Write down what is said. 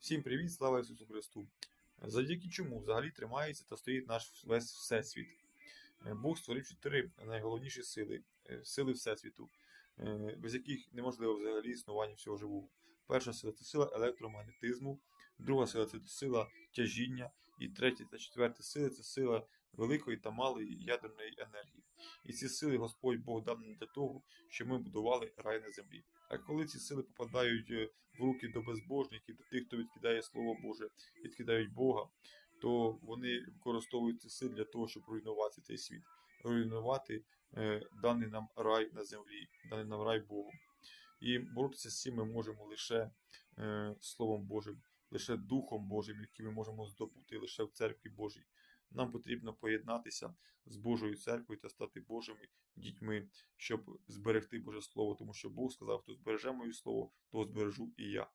Всім привіт, слава Ісусу Христу! Завдяки чому взагалі тримається та стоїть наш весь Всесвіт. Е, Бог створив чотири найголовніші сили, е, сили Всесвіту, е, без яких неможливо взагалі існування всього живого. Перша сила це сила електромагнетизму, друга сила це сила тяжіння, і третя та четверта сила це сила великої та малої ядерної енергії. І ці сили Господь Бог дав нам для того, щоб ми будували рай на землі. А коли ці сили попадають е, в руки до безбожників, до тих, хто відкидає Слово Боже, відкидають Бога, то вони використовують ці сили для того, щоб руйнувати цей світ, руйнувати е, даний нам рай на землі, даний нам рай Богом. І боротися з цим ми можемо лише е, Словом Божим, лише Духом Божим, який ми можемо здобути лише в церкві Божій. Нам потрібно поєднатися з Божою церквою та стати Божими дітьми, щоб зберегти Боже Слово, тому що Бог сказав, хто збереже моє слово, то збережу і я.